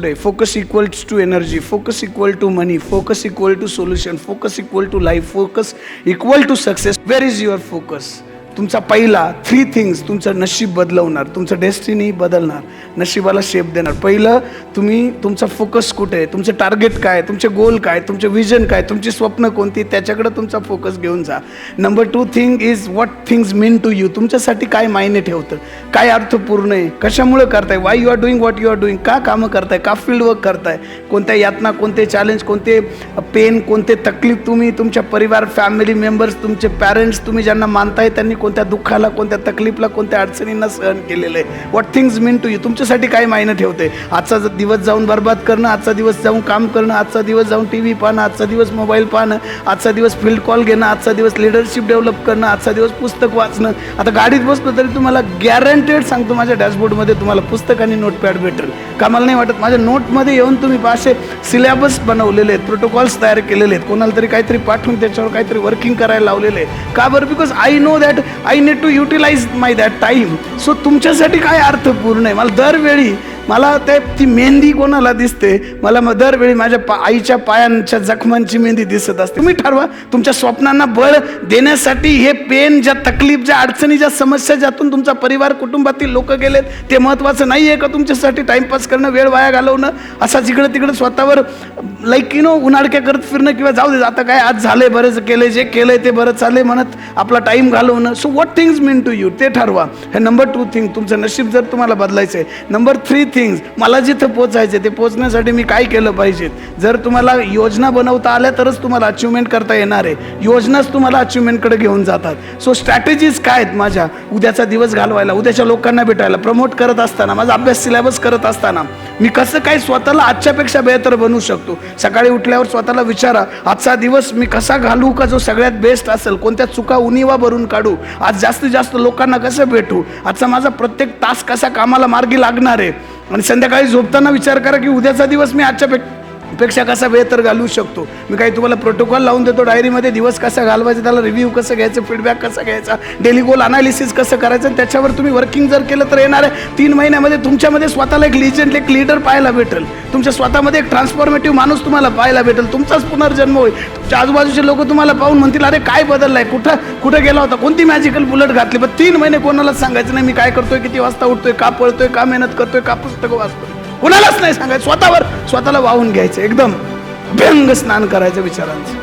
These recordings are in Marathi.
today focus equals to energy focus equal to money focus equal to solution focus equal to life focus equal to success. Where is your focus तुमचा पहिला थ्री थिंग्स तुमचं नशीब बदलवणार तुमचं डेस्टिनी बदलणार नशिबाला शेप देणार. पहिलं तुम्ही तुमचा फोकस कुठे आहे? तुमचं टार्गेट काय तुमचे गोल काय तुमचे विजन काय तुमची स्वप्न कोणती त्याच्याकडे तुमचा फोकस घेऊन जा. Number two thing is what things mean to you तुमच्यासाठी काय मायने ठेवतं? काय अर्थपूर्ण आहे? कशामुळे करताय? Why you are doing what you are doing का कामं करताय? का फील्ड वर्क करताय? कोणत्या यातना कोणते चॅलेंज कोणते पेन कोणते तकलीफ तुम्ही तुमच्या परिवार फॅमिली मेंबर्स तुमचे पॅरेंट्स तुम्ही ज्यांना मानताय त्यांनी कोणत्या दुःखाला कोणत्या तकलीफला कोणत्या अडचणींना सहन केलेलं आहे? What things mean to you तुमच्यासाठी काय मायनं ठेवते? आजचा दिवस जाऊन बर्बाद करणं आजचा दिवस जाऊन काम करणं आजचा दिवस जाऊन टी व्ही पाहणं आजचा दिवस मोबाईल पाहणं आजचा दिवस फील्ड कॉल घेणं आजचा दिवस लिडरशिप डेव्हलप करणं आजचा दिवस पुस्तक वाचणं. आता गाडीत बसलो तरी तुम्हाला गॅरंटेड सांगतो माझ्या डॅशबोर्डमध्ये तुम्हाला पुस्तक आणि नोटपॅड भेटेल. का मला नाही वाटत. माझ्या नोटमध्ये येऊन तुम्ही पाचशे सिलेबस बनवलेले आहेत प्रोटोकॉल्स तयार केलेले आहेत. कोणाला तरी काहीतरी पाठवून त्याच्यावर काहीतरी वर्किंग करायला लावलेलं आहे का बरं? Because I know that I need to utilize my that time so तुमच्यासाठी काय अर्थपूर्ण आहे? मला दरवेळी मला ते ती मेहंदी कोणाला दिसते? मला मग दरवेळी माझ्या पा आईच्या पायांच्या जखमांची मेहंदी दिसत असते. तुम्ही ठरवा तुमच्या स्वप्नांना बळ देण्यासाठी हे पेन ज्या तकलीफ ज्या अडचणी ज्या समस्या ज्यातून तुमचा परिवार कुटुंबातील लोक गेलेत ते महत्त्वाचं नाही आहे का तुमच्यासाठी टाईमपास करणं वेळ वाया घालवणं? असा जिकडं तिकडं स्वतःवर लाईक यू नो उन्हाळक्या करत फिरणं किंवा जाऊ दे आता काय आज झालंय बरंच केलंय जे केलंय ते बरं चाललंय म्हणत आपला टाईम घालवणं. So what things mean to you ते ठरवा. हे नंबर टू थिंग तुमचं नशीब जर तुम्हाला बदलायचं आहे नंबर थ्री थिंग्स मला जिथं पोचायचं ते पोचण्यासाठी मी काय केलं पाहिजे? जर तुम्हाला योजना बनवता आल्या तरच तुम्हाला अचिव्हमेंट करता येणार आहे. योजनाच तुम्हाला अचिव्हमेंटकडे घेऊन जातात. सो स्ट्रॅटेजीज काय आहेत माझ्या? उद्याचा दिवस घालवायला उद्याच्या लोकांना भेटायला प्रमोट करत असताना माझा अभ्यास सिलेबस करत असताना मी कसं काय स्वतःला आजच्यापेक्षा बेहतर बनवू शकतो? सकाळी उठल्यावर स्वतःला विचारा आजचा दिवस मी कसा घालू का जो सगळ्यात बेस्ट असेल? कोणत्या चुका उनिवा भरून काढू? आज जास्तीत जास्त लोकांना कसं भेटू? आजचा माझा प्रत्येक तास कसा कामाला मार्गी लागणार आहे? आणि संध्याकाळी झोपताना विचार करा की उद्याचा दिवस मी आजच्या पेक्षा पेक्षा कसा बेहतर घालवू शकतो? मी काही तुम्हाला प्रोटोकॉल लावून देतो डायरीमध्ये दिवस कसा घालवायचा त्याला रिव्ह्यू कसं घ्यायचं फीडबॅक कसा घ्यायचा डेली गोल अनालिसिस कसं करायचं त्याच्यावर तुम्ही वर्किंग जर केलं तर येणार आहे. तीन महिन्यामध्ये तुमच्यामध्ये स्वतःला एक लिजंट एक लीडर पाहायला भेटेल. तुमच्या स्वतःमध्ये एक ट्रान्सफॉर्मेटिव्ह माणूस तुम्हाला पाहायला भेटेल. तुमचाच पुनर्जन्म होईल. तुमच्या आजूबाजूचे लोक तुम्हाला पाहून म्हणतील अरे काय बदललाय? कुठं कुठं गेला होता? कोणती मॅजिकल बुलेट घातली? पण तीन महिने कोणालाच सांगायचं नाही मी काय करतोय? किती वाजता उठतोय? का पळतोय? का मेहनत करतोय? का पुस्तकं वाचतोय? कुणालाच नाही सांगायचं. स्वतःवर स्वतःला वाहून घ्यायचं. एकदम अभ्यंग स्नान करायचं विचारांचं.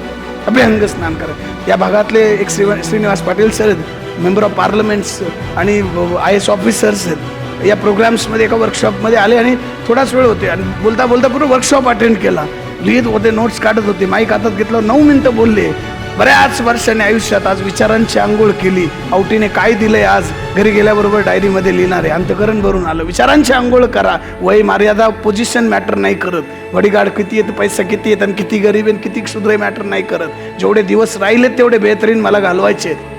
अभ्यंग स्नान करायचं. या भागातले एक श्री श्रीनिवास पाटील सर आहेत मेंबर ऑफ पार्लमेंट्स आणि आय एस ऑफिसर्स आहेत. या प्रोग्राम्समध्ये एका वर्कशॉपमध्ये आले आणि थोडाच वेळ होते आणि बोलता बोलता पूर्ण वर्कशॉप अटेंड केला. लिहित होते नोट्स काढत होते माईक हातात घेतलं नऊ मिनटं बोलले. बऱ्याच वर्षांनी आयुष्यात आज विचारांची आंघोळ केली. आवटीने काय दिलंय आज? घरी गेल्याबरोबर डायरीमध्ये लिहिणार आहे. अंतकरण भरून आलं. विचारांची आंघोळ करा. वय मर्यादा पोझिशन मॅटर नाही करत. वडीगाड किती येतं पैसा किती येत आणि किती गरीब आहे आणि किती सुधरे मॅटर नाही करत. जेवढे दिवस राहिले तेवढे बेहतरीन मला घालवायचे आहेत.